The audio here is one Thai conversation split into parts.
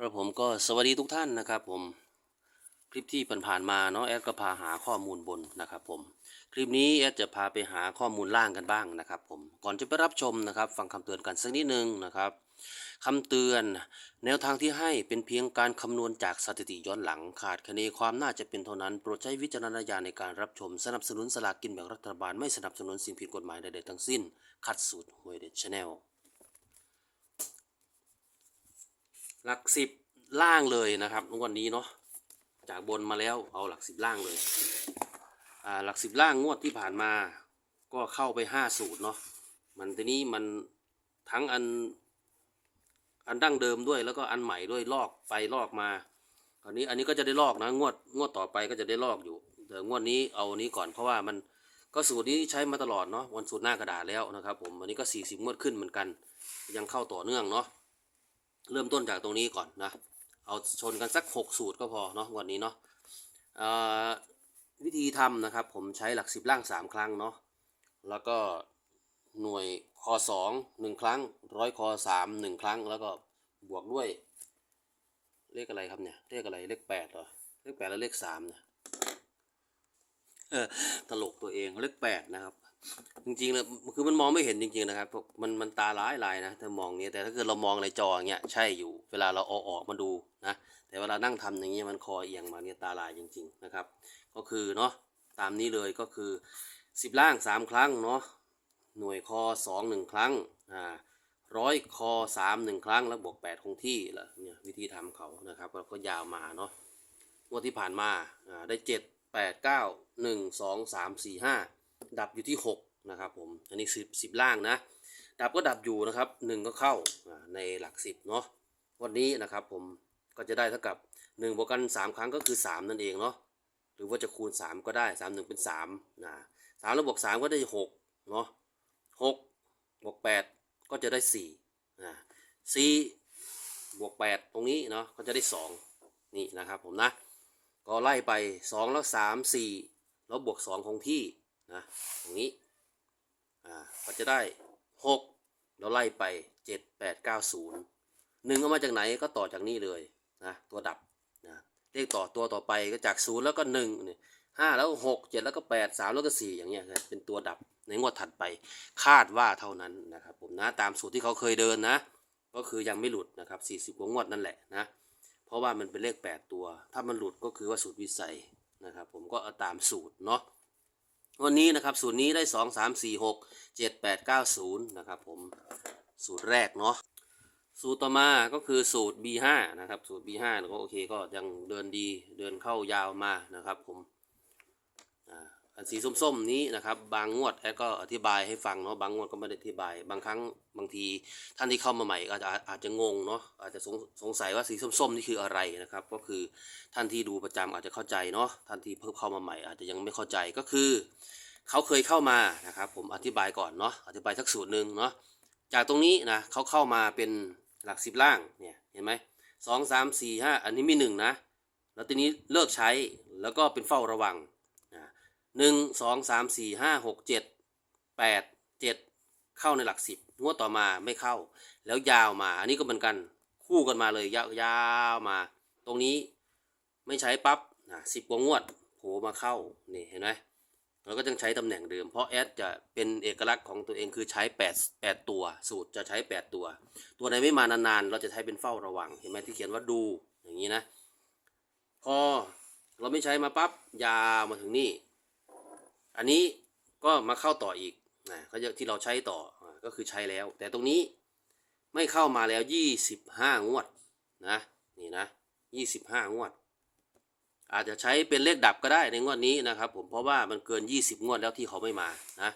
ครับผมก็สวัสดีทุกท่านนะครับผมคลิปที่ผ่านๆมาเนาะแอดก็พาหาข้อมูลบนนะครับผมคลิปนี้แอดจะพาไปหาข้อมูลล่างกันบ้างนะครับผมก่อนจะไปรับชมนะครับ ฟังคำเตือนกันสักนิดนึงนะครับคำเตือน แนวทางที่ให้เป็นเพียงการคำนวณจากสถิติย้อนหลังขาดคะเนความน่าจะเป็นเท่านั้น โปรดใช้วิจารณญาณในการรับชม สนับสนุนสลากกินแบ่งรัฐบาลไม่สนับสนุนสิ่งผิดกฎหมายใดๆทั้งสิ้นคัดสูตรหวยเด็ดชาแนล หลักสิบล่างเลยนะครับวันนี้เนาะจากบนมาแล้วเอาหลักสิบล่างเลยอ่าหลักสิบล่างงวดที่ผ่านมา ก็เข้าไปห้าสูตรเนาะมันทีนี้มันทั้งอันอันดั้งเดิมด้วยแล้วก็อันใหม่ด้วยลอกไปลอกมาอันนี้อันนี้ก็จะได้ลอกนะงวดงวดต่อไปก็จะได้ลอกอยู่แต่งวดนี้เอานี้ก่อนเพราะว่ามันก็สูตรนี้ใช้มาตลอดเนาะวันสูตรหน้ากระดาษแล้วนะครับผมวันนี้ก็ 40 งวดขึ้นเหมือนกัน ยังเข้าต่อเนื่องเนาะ เริ่มต้นจากตรงนี้ก่อนนะ เอาชนกันสัก 6 สูตรก็พอเนาะวันนี้เนาะวิธีทำนะครับ ผมใช้หลักสิบล่าง 3 ครั้งเนาะแล้วก็หน่วยคอ2 1 ครั้ง ร้อยคอ3 1 ครั้ง แล้วก็บวกด้วย เลขอะไรครับเนี่ย เลขอะไรเลข8เหรอเลข8แล้วเลข3เนี่ยเออตลกตัวเองเลข8นะครับ จริงๆเลยคือมันมองไม่เห็นจริงๆนะครับมันมันตาร้ายลายนะถ้ามองเนี้ยแต่ถ้าเกิดเรามองในจออย่างเงี้ยใช่อยู่ เวลาเราเอาออกมาดูนะแต่เวลานั่งทำอย่างเงี้ยมันคอเอียงมาเนี่ยตาลายจริง ๆนะครับ ก็คือเนาะตามนี้เลยก็คือ 10 ล่าง 3 ครั้งเนาะหน่วยคอ2 1 ครั้งอ่าร้อยคอ3 1 ครั้งแล้วบวก 8 คงที่ละเนี่ยวิธีทำเขานะครับเราก็ยาวมาเนาะงวดที่ผ่านมาอ่าได้ 7 8 9 1 2 3 4 5 ดับอยู่ที่หกนะครับผม อันนี้สิบสิบล่างนะ ดับก็ดับอยู่นะครับหนึ่งก็เข้าในหลักสิบเนาะ วันนี้นะครับผมก็จะได้เท่ากับหนึ่งบวกกันสามครั้งก็คือสามนั่นเองเนาะ หรือว่าจะคูณสามก็ได้สามหนึ่งเป็นสามนะสามแล้วบวกสามก็ได้หกเนาะหกบวกแปดก็จะได้สี่นะสี่บวกแปดตรงนี้เนาะ ก็จะได้สองนี่นะครับผมนะ ก็ไล่ไปสองแล้วสามสี่แล้วบวกสองคงที่ นะตรงนี้อ่าก็จะได้หกเราไล่ไปเจ็ดแปดเก้าศูนย์หนึ่งเอามาจากไหนก็ต่อจากนี้เลยนะตัวดับนะเลขต่อตัวต่อไปก็จากศูนย์แล้วก็หนึ่งเนี่ยห้าแล้วหกเจ็ดแล้วก็แปดสามแล้วก็สี่อย่างเงี้ยเป็นตัวดับในงวดถัดไปคาดว่าเท่านั้นนะครับผมนะตามสูตรที่เขาเคยเดินนะ ก็คือยังไม่หลุดนะครับสี่สิบกว่างวดนั่นแหละนะเพราะว่ามันเป็นเลขแปดตัว ถ้ามันหลุดก็คือว่าสูตรวิสัยนะครับผมก็เอาตามสูตรเนาะ วันนี้นะครับสูตรนี้ได้สองสามสี่หกเจ็ดแปดเก้าศูนย์นะครับผมสูตรแรกเนาะสูตรต่อมาก็คือสูตร B5 นะครับสูตร B5 ก็โอเคก็ยังเดินดีเดินเข้ายาวมานะครับผม อันสีส้มๆนี้นะครับ บางงวดแอดก็อธิบายให้ฟังเนาะบางงวดก็ไม่ได้อธิบาย บางครั้งบางทีท่านที่เข้ามาใหม่อาจจะอาจจะงงเนาะอาจจะสงสงสัยว่าสีส้มๆนี่คืออะไรนะครับ ก็คือท่านที่ดูประจำอาจจะเข้าใจเนาะท่านที่เพิ่งเข้ามาใหม่ อาจจะยังไม่เข้าใจก็คือ เขาเคยเข้ามานะครับ ผมอธิบายก่อนเนาะอธิบายสักสูตรหนึ่งเนาะจากตรงนี้นะเขาเข้ามาเป็นหลักสิบล่างเนี่ยเห็นไหมสองสามสี่ห้าอันนี้มีหนึ่งนะแล้วทีนี้เลิกใช้แล้วก็เป็นเฝ้าระวัง หนึ่งสองสามสี่ห้าหกเจ็ดแปดเจ็ดเข้าในหลักสิบงวดต่อมาไม่เข้า แล้วยาวมา อันนี้ก็เหมือนกันคู่กันมาเลยยาวยาวมา ตรงนี้ไม่ใช้ปั๊บนะสิบกว่างวดโผล่มาเข้านี่เห็นไหมเราก็ยังใช้ตำแหน่งเดิม เพราะแอดจะเป็นเอกลักษณ์ของตัวเองคือใช้8 8ตัว สูตรจะใช้ 8 ตัว ตัวไหนไม่มานานๆ เราจะใช้เป็นเฝ้าระวัง เห็นไหมที่เขียนว่าดูอย่างนี้นะ พอเราไม่ใช้มาปั๊บยาวมาถึงนี่ อันนี้ก็มาเข้าต่ออีกนะก็จะที่เราใช้ต่อก็คือใช้แล้ว แต่ตรงนี้ไม่เข้ามาแล้ว 25 งวดนะนี่นะ 25 งวด อาจจะใช้เป็นเลขดับก็ได้ในงวดนี้นะครับ ผมเพราะว่ามันเกิน 20 งวดแล้วที่เขาไม่มานะ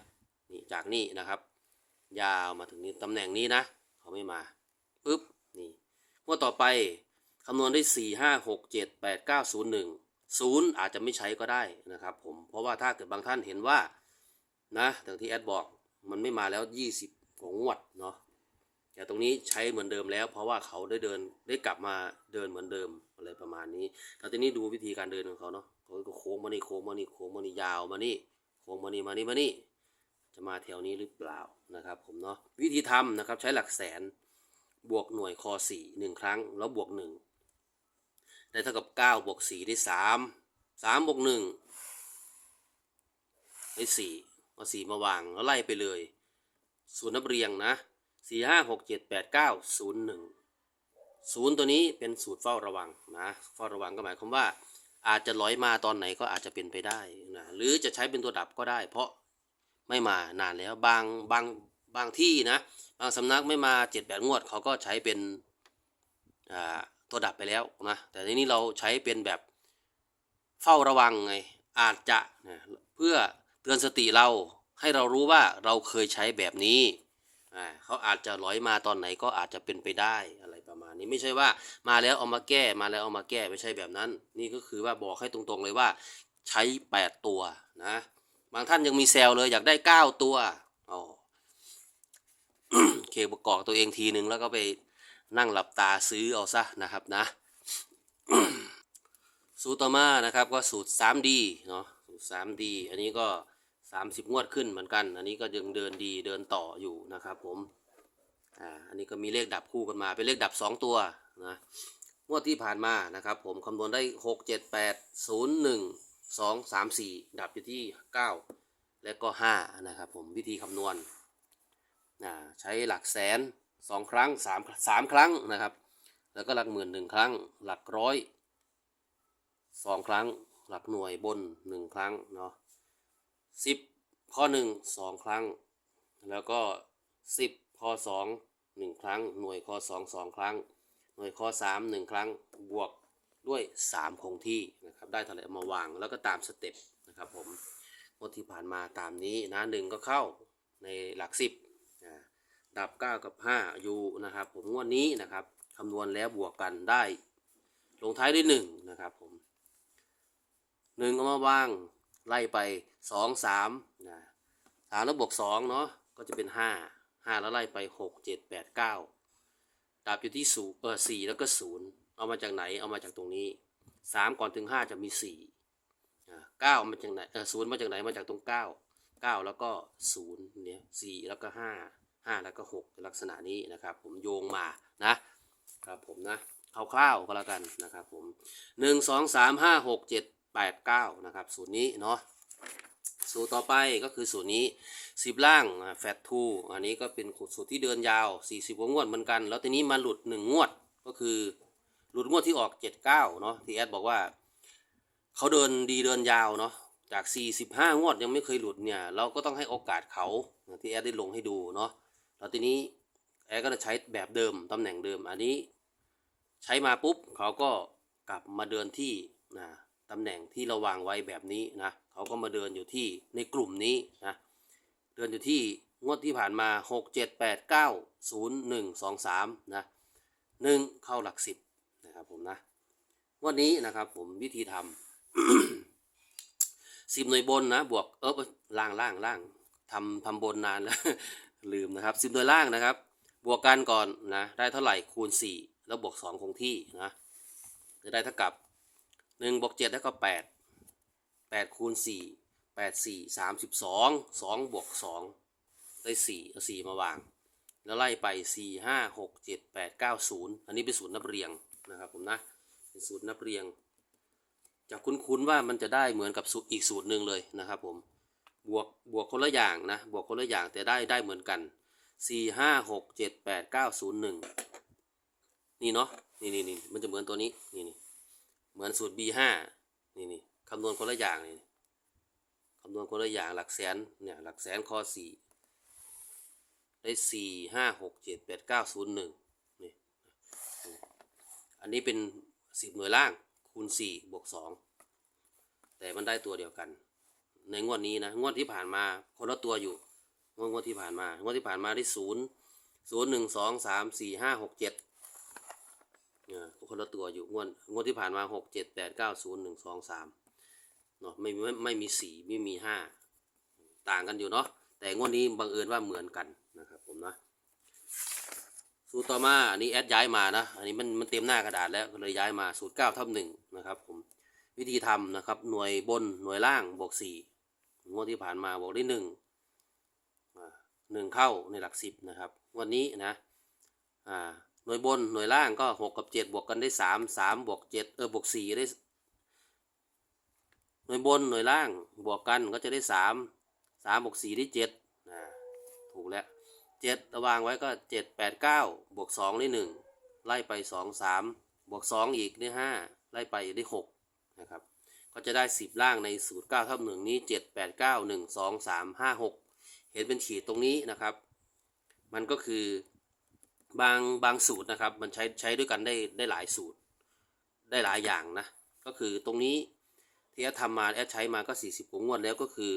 นี่จากนี่นะครับ ยาวมาถึงนี้ตำแหน่งนี้นะ เขาไม่มาปุ๊บนี่งวดต่อไปคำนวณได้ 4 5 6 7 8 9 0 1 0อาจจะไม่ใช้ก็ได้นะครับผม เพราะว่าถ้าเกิดบางท่านเห็นว่านะอย่างที่แอดบอกมันไม่มาแล้ว 20 ของงวดเนาะแต่ตรงนี้ใช้เหมือนเดิมแล้ว เพราะว่าเขาได้เดินได้กลับมาเดินเหมือนเดิมอะไรประมาณนี้แล้วทีนี้ดูวิธีการเดินของเขาเนาะเขาก็โค้งมานี่โค้งมานี่โค้งมานี่ยาวมานี่โค้งมานี่มานี่มานี่ จะมาแถวนี้หรือเปล่านะครับ ผมเนาะวิธีทำนะครับใช้หลักแสนบวกหน่วยคอสี่หนึ่งครั้ง แล้วบวกหนึ่ง ได้เท่ากับเก้าบวกสี่ได้สามสามบวกหนึ่งได้สี่เอาสี่มาวางแล้วไล่ไปเลยศูนย์นับเรียงนะสี่ห้าหกเจ็ดแปดเก้าศูนย์หนึ่งศูนย์ตัวนี้เป็นสูตรเฝ้าระวังนะเฝ้าระวังก็หมายความว่า อาจจะลอยมาตอนไหนก็อาจจะเป็นไปได้นะหรือจะใช้เป็นตัวดับก็ได้ เพราะไม่มานานแล้วบางบางบางที่นะ บางสำนักไม่มาเจ็ดแปดงวดเขาก็ใช้เป็นอ่า ตัวดับไปแล้วนะแต่ทีนี้เราใช้เป็นแบบเฝ้าระวังไงอาจจะนะเพื่อเตือนสติเราให้เรารู้ว่าเราเคยใช้แบบนี้เขาอาจจะลอยมาตอนไหนก็อาจจะเป็นไปได้อะไรประมาณนี้ไม่ใช่ว่ามาแล้วเอามาแก้มาแล้วเอามาแก้ไม่ใช่แบบนั้น นี่ก็คือว่าบอกให้ตรงๆเลยว่าใช้ 8 ตัวนะบางท่านยังมีแซลเลยอยากได้ 9 ตัวอ๋อเคประกอบตัวเองทีหนึ่งแล้วก็ไป นั่งหลับตาซื้อเอาซะนะครับนะ สูตรต่อมานะครับก็สูตร 3D เนาะสูตร 3D อันนี้ก็ 30 งวดขึ้นเหมือนกัน อันนี้ก็ยังเดินดีเดินต่ออยู่นะครับผมอ่าอันนี้ก็มีเลขดับคู่กันมาเป็นเลขดับ 2 ตัวนะงวดที่ผ่านมานะครับผมคำนวณได้ 6 7 8 0 1 2 3 4 ดับอยู่ที่ 9 และก็ 5 นะครับผมวิธีคำนวณอ่าใช้หลักแสน สองครั้งสามสามครั้งนะครับ แล้วก็หลักหมื่นหนึ่งครั้ง หลักร้อยสองครั้ง หลักหน่วยบนหนึ่งครั้งเนาะสิบข้อหนึ่งสองครั้ง แล้วก็สิบข้อสองหนึ่งครั้ง หน่วยข้อสองสองครั้ง หน่วยข้อสามหนึ่งครั้ง บวกด้วยสามคงที่นะครับ ได้เท่าไหร่มาวางแล้วก็ตามสเต็ปนะครับผมงวดที่ผ่านมาตามนี้นะหนึ่งก็เข้าในหลักสิบ ดับ 9 กับ5อยู่นะครับ ผมงวดนี้นะครับคำนวณแล้วบวกกันได้ ลงท้ายด้วย1นะครับผม1เอามาวางไล่ไป 2 3นะสามแล้วบวก2เนาะก็จะเป็น 5 5 แล้วไล่ไป 6 7 8 9ดับอยู่ที่ศูเออ4แล้วก็ 0 เอามาจากไหนเอามาจากตรงนี้ 3 ก่อนถึง 5 จะมี4อ่เก้ามาจากไหนเออศูนย์มาจากไหนมาจากตรง9 9แล้วก็0เนี่ย4แล้วก็5 5 แล้วก็6ลักษณะนี้นะครับ ผมโยงมานะครับผมนะคร่าวๆก็แล้วกันนะครับผม 1 2 3 5 6 7 8 9 นะครับ สูตรนี้เนาะสูตรต่อไปก็คือสูตรนี้ 10 ล่างแฟตทูอันนี้ก็เป็นสูตรที่เดินยาว 40กว่างวดเหมือนกัน แล้วทีนี้มาหลุด 1 งวดก็คือ หลุดงวดที่ออก 79 เนาะที่แอดบอกว่าเขาเดินดีเดินยาวเนาะจาก 45 งวดยังไม่เคยหลุดเนี่ย เราก็ต้องให้โอกาสเขาที่แอดได้ลงให้ดูเนาะ แล้วทีนี้แอดก็จะใช้แบบเดิมตำแหน่งเดิม อันนี้ใช้มาปุ๊บเขาก็กลับมาเดินที่นะตำแหน่งที่เราวางไว้แบบนี้นะเขาก็มาเดินอยู่ที่ในกลุ่มนี้นะเดินอยู่ที่งวดที่ผ่านมา 6 7 8 9 0 1 2 3นะหนึ่งเข้าหลักสิบนะครับผมนะงวันนี้นะครับผมวิธีทำสิบหน่วยบนนะบวกเออล่างล่างล่างทำทำบนนานแล้ว ลืมนะครับสิบหน่วยล่างนะครับ บวกกันก่อนนะได้เท่าไหร่คูณสี่แล้วบวกสองคงที่นะจะได้เท่ากับหนึ่งบวกเจ็ดเท่ากับแปดแปดคูณสี่แปดสี่สามสิบสองสองบวกสองได้สี่เอาสี่มาวาง แล้วไล่ไปสี่ห้าหกเจ็ดแปดเก้าศูนย์อันนี้เป็นศูนย์นับเรียงนะครับผมนะเป็นสูตรนับเรียงจะคุ้นๆว่ามันจะได้เหมือนกับสูตรอีกสูตรหนึ่งเลยนะครับผม บวกบวกคนละอย่างนะบวกคนละอย่างแต่ได้ได้เหมือนกันสี่ห้าหกเจ็ดแปดเก้าศูนย์หนึ่งนี่เนาะนี่นี่นี่มันจะเหมือนตัวนี้นี่นี่เหมือนสูตร B ห้านี่นี่คำนวณคนละอย่างนี่คำนวณคนละอย่างหลักแสนเนี่ยหลักแสนข้อสี่ได้สี่ห้าหกเจ็ดแปดเก้าศูนย์หนึ่งนี่อันนี้เป็นสิบหน่วยล่างคูณสี่บวกสองแต่มันได้ตัวเดียวกัน ในงวดนี้นะงวดที่ผ่านมาคนละตัวอยู่งวดงวดที่ผ่านมางวดที่ผ่านมาได้ศูนย์ศูนย์หนึ่งสองสามสี่ห้าหกเจ็ดเนี่ยคนละตัวอยู่งวดงวดที่ผ่านมาหกเจ็ดแปดเก้าศูนย์หนึ่งสองสามเนาะไม่ไม่ไม่มีสี่ไม่มีห้าต่างกันอยู่เนาะแต่งวดนี้บังเอิญว่าเหมือนกันนะครับผมนะสูตรต่อมาอันนี้แอดย้ายมานะอันนี้มันมันเต็มหน้ากระดาษแล้วก็เลยย้ายมาสูตรเก้าทับหนึ่งนะครับผมวิธีทำนะครับหน่วยบนหน่วยล่างบวกสี่ งวดที่ผ่านมาบวกได้หนึ่งหนึ่งเข้าในหลักสิบนะครับ วันนี้นะหน่วยบนหน่วยล่างก็หกกับเจ็ดบวกกันได้สามสามบวกเจ็ดเออบวกสี่ได้ หน่วยบนหน่วยล่างบวกกันก็จะได้สามสามบวกสี่ได้เจ็ดนะถูกแล้วเจ็ดระวางไว้ก็เจ็ดแปดเก้าบวกสองได้หนึ่งไล่ไปสองสามบวกสองอีกได้ห้าไล่ไปได้หกนะครับ ก็จะได้สิบล่างในสูตรเก้าทับหนึ่งนี้เจ็ดแปดเก้าหนึ่งสองสามห้าหกเห็นเป็นขีดตรงนี้นะครับ มันก็คือบางบางสูตรนะครับ มันใช้ใช้ด้วยกันได้ได้หลายสูตร ได้หลายอย่างนะ ก็คือตรงนี้ที่แอดทำมาแอดใช้มาก็ 40กว่างวดแล้วก็คือ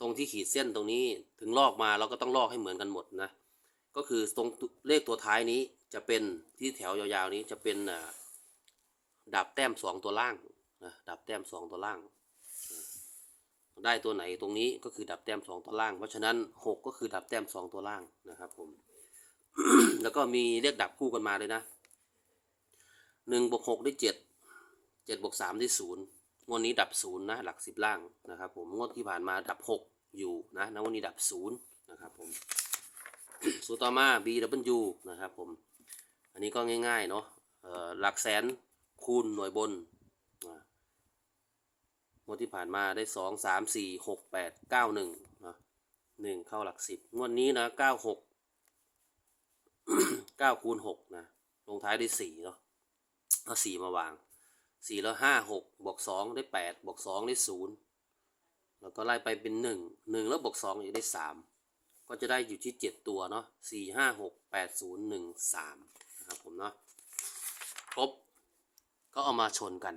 ตรงที่ขีดเส้นตรงนี้ถึงลอกมาเราก็ต้องลอกให้เหมือนกันหมดนะ ก็คือตรงเลขตัวท้ายนี้จะเป็นที่แถวยาวๆนี้จะเป็นอ่าดับแต้มสองตัวล่าง นะดับแต้มสองตัวล่าง ได้ตัวไหนตรงนี้ก็คือดับแต้มสองตัวล่าง เพราะฉะนั้นหกก็คือดับแต้มสองตัวล่างนะครับผม แล้วก็มีเลขดับคู่กันมาเลยนะหนึ่งบวกหกได้เจ็ดเจ็ดบวกสามได้ศูนย์งวดนี้ดับศูนย์นะหลักสิบล่างนะครับผมงวดที่ผ่านมาดับหกอยู่นะนะวันนี้ดับศูนย์นะครับผมสูตรต่อมา B W นะครับผม อันนี้ก็ง่ายๆเนาะหลักแสนคูณหน่วยบน งวดที่ผ่านมาได้สองสามสี่หกแปดเก้าหนึ่งนะหนึ่งเข้าหลักสิบงวดนี้นะเก้าหกเก้าคูณหกนะลงท้ายด้วยสี่เนาะเอาสี่มาวางสี่แล้วห้าหกบวกสองได้แปดบวกสองได้ศูนย์แล้วก็ไล่ไปเป็นหนึ่งหนึ่งแล้วบวกสองอีกได้สามก็จะได้อยู่ที่เจ็ดตัวเนาะสี่ห้าหกแปดศูนย์หนึ่งสามนะครับผมเนาะครบก็เอามาชนกัน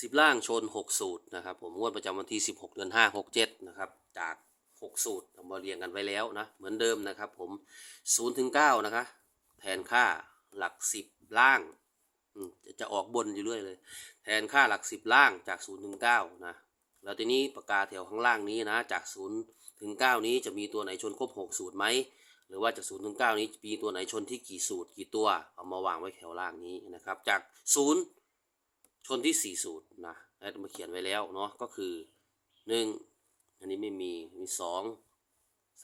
สิบล่างชนหกสูตรนะครับผมงวดประจำวันที่สิบหกเดือนห้าหกเจ็ดนะครับจาก6สูตรเรามาเรียงกันไว้แล้วนะเหมือนเดิมนะครับผม0ถึง9นะคะแทนค่าหลัก10ล่างจะจะออกบนอยู่เรื่อยเลย แทนค่าหลัก10ล่างจาก0ถึง9นะแล้วทีนี้ปากกาแถวข้างล่างนี้นะจาก0ถึง9นี้จะมีตัวไหนชนครบ6สูตรไหมหรือว่าจาก0ถึง9นี้มีตัวไหนชนที่กี่สูตรกี่ตัวเอามาวางไว้แถวล่างนี้นะครับจาก0 ชนที่4สูตรนะแอดมาเขียนไว้แล้วเนาะก็คือ1อันนี้ไม่มีมีสอง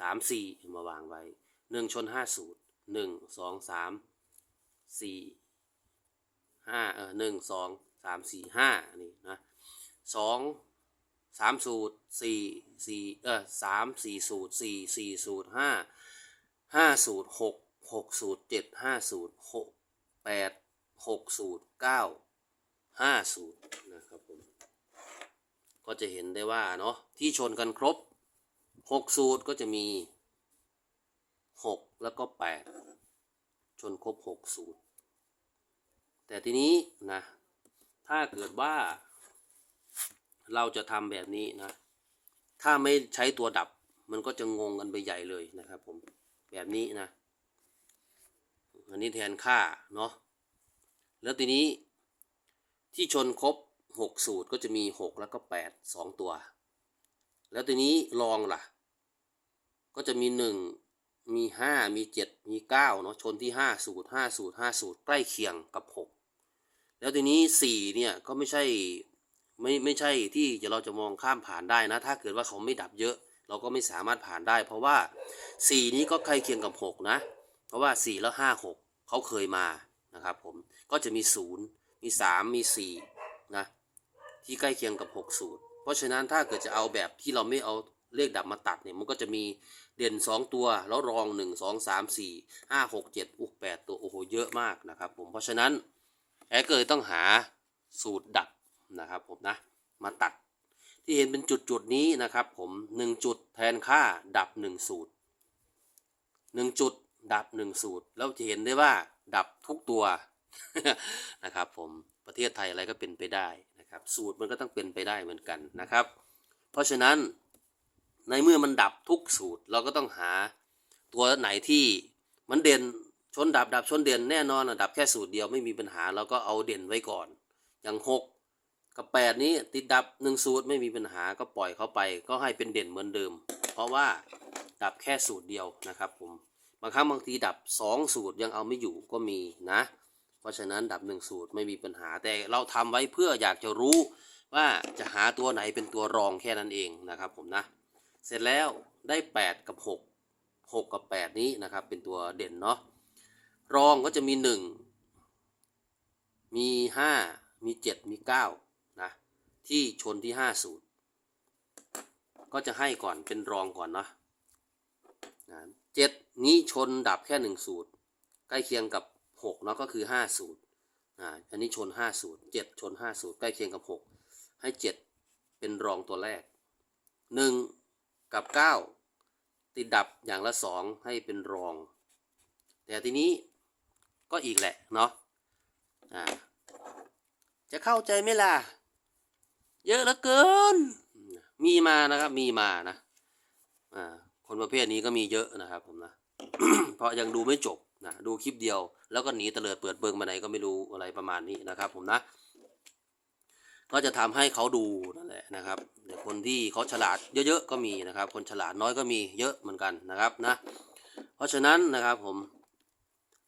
สามสี่มาวางไว้หนึ่งชนห้าสูตรหนึ่งสองสามสี่ห้าเออหนึ่งสองสามสี่ห้านี่นะสองสามสูตรสี่สี่เออสามสี่สูตรสี่สี่สูตรห้าห้าสูตรหกหกสูตรเจ็ดห้าสูตรหกแปดหกสูตรเก้า ห้าสูตรนะครับผมก็จะเห็นได้ว่าเนาะที่ชนกันครบหกสูตรก็จะมีหกแล้วก็แปดชนครบหกสูตร แต่ทีนี้นะถ้าเกิดว่า เราจะทำแบบนี้นะถ้าไม่ใช้ตัวดับมันก็จะงงกันไปใหญ่เลยนะครับผมแบบนี้นะ อันนี้แทนค่าเนาะแล้วทีนี้ ที่ชนครบหกสูตรก็จะมีหกแล้วก็แปดสองตัว แล้วทีนี้ลองล่ะ ก็จะมีหนึ่งมีห้ามีเจ็ดมีเก้าเนาะชนที่ห้าสูตรห้าสูตรห้าสูตร ใกล้เคียงกับหกแล้วทีนี้สี่เนี่ย ก็ไม่ใช่ไม่ไม่ใช่ที่จะเราจะมองข้ามผ่านได้นะ ถ้าเกิดว่าเขาไม่ดับเยอะ เราก็ไม่สามารถผ่านได้ เพราะว่าสี่นี้ก็ใกล้เคียงกับหกนะ เพราะว่าสี่แล้วห้าหกเขาเคยมานะครับผมก็จะมีศูนย์ มีสามมีสี่นะ ที่ใกล้เคียงกับ 6 สูตร เพราะฉะนั้นถ้าเกิดจะเอาแบบที่เราไม่เอาเลขดับมาตัดเนี่ย มันก็จะมีเด่น 2 ตัว แล้วรอง 1 2 3 4 5 6 7อุก8ตัว โอ้โห เยอะมากนะครับผม เพราะฉะนั้นแอร์ก็เลยต้องหาสูตรดับนะครับผมนะ มาตัดที่เห็นเป็นจุดจุดๆนี้นะครับผม 1 จุดแทนค่าดับ 1 สูตร 1 จุดดับ 1 สูตร แล้วจะเห็นได้ว่าดับทุกตัว นะครับผมประเทศไทยอะไรก็เป็นไปได้นะครับ สูตรมันก็ต้องเป็นไปได้เหมือนกันนะครับ เพราะฉะนั้นในเมื่อมันดับทุกสูตรเราก็ต้องหาตัวไหนที่มันเด่นชนดับดับชนเด่นแน่นอนอะดับแค่สูตรเดียวไม่มีปัญหาเราก็เอาเด่นไว้ก่อน อย่างหกกับแปดนี้ติดดับหนึ่งสูตรไม่มีปัญหาก็ปล่อยเขาไป ก็ให้เป็นเด่นเหมือนเดิม เพราะว่าดับแค่สูตรเดียวนะครับผมบางครั้งบางทีดับสองสูตรยังเอาไม่อยู่ก็มีนะ เพราะฉะนั้นดับหนึ่งสูตรไม่มีปัญหาแต่เราทำไว้เพื่ออยากจะรู้ว่าจะหาตัวไหนเป็นตัวรองแค่นั้นเองนะครับผมนะ เสร็จแล้วได้ 8 กับ 6 6 กับ 8 นี้นะครับ เป็นตัวเด่นเนาะรองก็จะมี 1 มี 5 มี 7 มี9นะที่ชนที่ 5 สูตร ก็จะให้ก่อนเป็นรองก่อนเนาะนะเจ็ดนี้ชนดับแค่หนึ่งสูตร ใกล้เคียงกับ หกเนาะก็คือห้าสูตรอ่าอันนี้ชนห้าสูตรเจ็ดชนห้าสูตรใกล้เคียงกับหกให้เจ็ดเป็นรองตัวแรกหนึ่งกับเก้าติดดับอย่างละสองให้เป็นรอง แต่ทีนี้ก็อีกแหละเนาะอ่าจะเข้าใจไหมล่ะ เยอะเหลือเกิน มีมานะครับมีมานะอ่าคนประเภทนี้ก็มีเยอะนะครับผมนะ เพราะยังดูไม่จบ นะดูคลิปเดียว แล้วก็หนีเตลิดเปิดเบิงมาไหนก็ไม่รู้อะไรประมาณนี้นะครับ ผมนะ ก็จะทำให้เขาดูนั่นแหละนะครับแต่คนที่เขาฉลาดเยอะๆก็มีนะครับ คนฉลาดน้อยก็มีเยอะเหมือนกันนะครับนะ เพราะฉะนั้นนะครับผม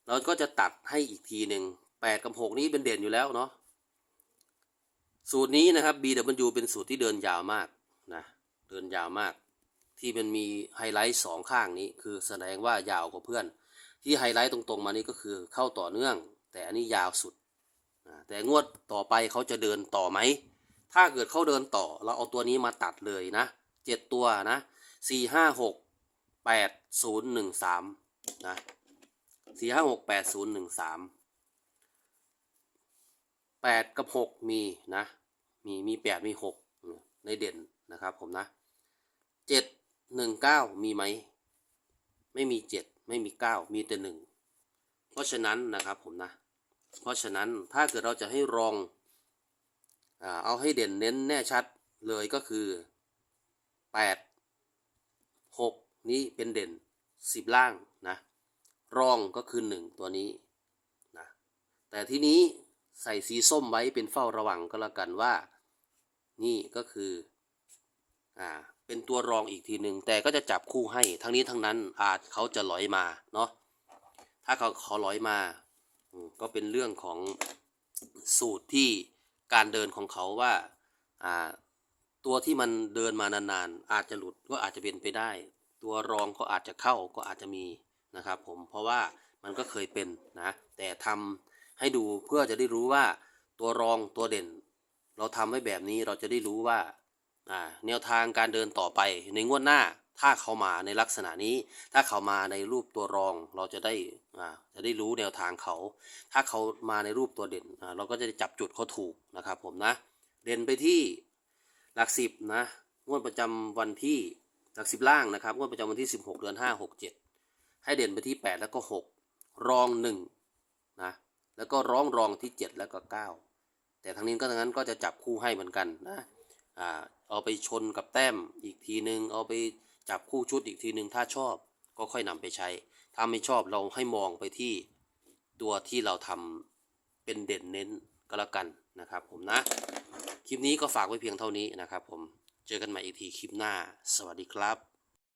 เราก็จะตัดให้อีกทีหนึ่งแปดกับหกนี้เป็นเด่นอยู่แล้วเนาะสูตรนี้นะครับ BW เป็นสูตรที่เดินยาวมากนะเดินยาวมาก ที่มันมีไฮไลท์สองข้างนี้ คือแสดงว่ายาวกว่าเพื่อน ที่ไฮไลท์ตรงๆมานี่ก็คือเข้าต่อเนื่อง แต่อันนี้ยาวสุด แต่งวดต่อไปเขาจะเดินต่อไหม ถ้าเกิดเขาเดินต่อ เราเอาตัวนี้มาตัดเลยนะเจ็ดตัวนะสี่ห้าหกแปดศูนย์หนึ่งสามนะสี่ห้าหกแปดศูนย์หนึ่งสามแปดกับหกมีนะ มีมีแปดมีหกในเด่นนะครับผมนะเจ็ดหนึ่งเก้ามีไหม ไม่มีเจ็ด ไม่มีเก้ามีแต่หนึ่งเพราะฉะนั้นนะครับผมนะ เพราะฉะนั้นถ้าเกิดเราจะให้รองเอาให้เด่นเน้นแน่ชัดเลยก็คือแปดหกนี้เป็นเด่นสิบล่างนะรองก็คือหนึ่งตัวนี้นะแต่ที่นี้ใส่สีส้มไว้เป็นเฝ้าระวังก็แล้วกันว่า นี่ก็คืออ่า เป็นตัวรองอีกทีหนึ่งแต่ก็จะจับคู่ให้ ทั้งนี้ทั้งนั้นอาจเขาจะลอยมาเนาะถ้าเขาเขาลอยมา ก็เป็นเรื่องของสูตรที่การเดินของเขาว่าอ่าตัวที่มันเดินมานานๆอาจจะหลุดก็อาจจะเป็นไปได้ ตัวรองก็อาจจะเข้าก็อาจจะมีนะครับผมเพราะว่ามันก็เคยเป็นนะแต่ทำให้ดูเพื่อจะได้รู้ว่าตัวรองตัวเด่น เราทำไว้แบบนี้เราจะได้รู้ว่า แนวทางการเดินต่อไปในงวดหน้าถ้าเขามาในลักษณะนี้ ถ้าเขามาในรูปตัวรองเราจะได้จะได้รู้แนวทางเขา ถ้าเขามาในรูปตัวเด่นเราก็จะจับจุดเขาถูกนะครับผมนะ เด่นไปที่หลักสิบนะงวดประจำวันที่หลักสิบล่างนะครับงวดประจำวันที่ 16 เดือน 5 6 7 ให้เด่นไปที่ 8 แล้วก็ 6 รอง1นะแล้วก็ร้องรองที่ 7 แล้วก็ 9 แต่ทั้งนี้ก็ทั้งนั้นก็จะจับคู่ให้เหมือนกันนะ อ่าเอาไปชนกับแต้มอีกทีหนึงเอาไปจับคู่ชุดอีกทีหนึ่งถ้าชอบก็ค่อยนำไปใช้ ถ้าไม่ชอบเราให้มองไปที่ตัวที่เราทำเป็นเด่นเน้นก็แล้วกันนะครับผมนะ คลิปนี้ก็ฝากไว้เพียงเท่านี้นะครับผม เจอกันใหม่อีกทีคลิปหน้า สวัสดีครับ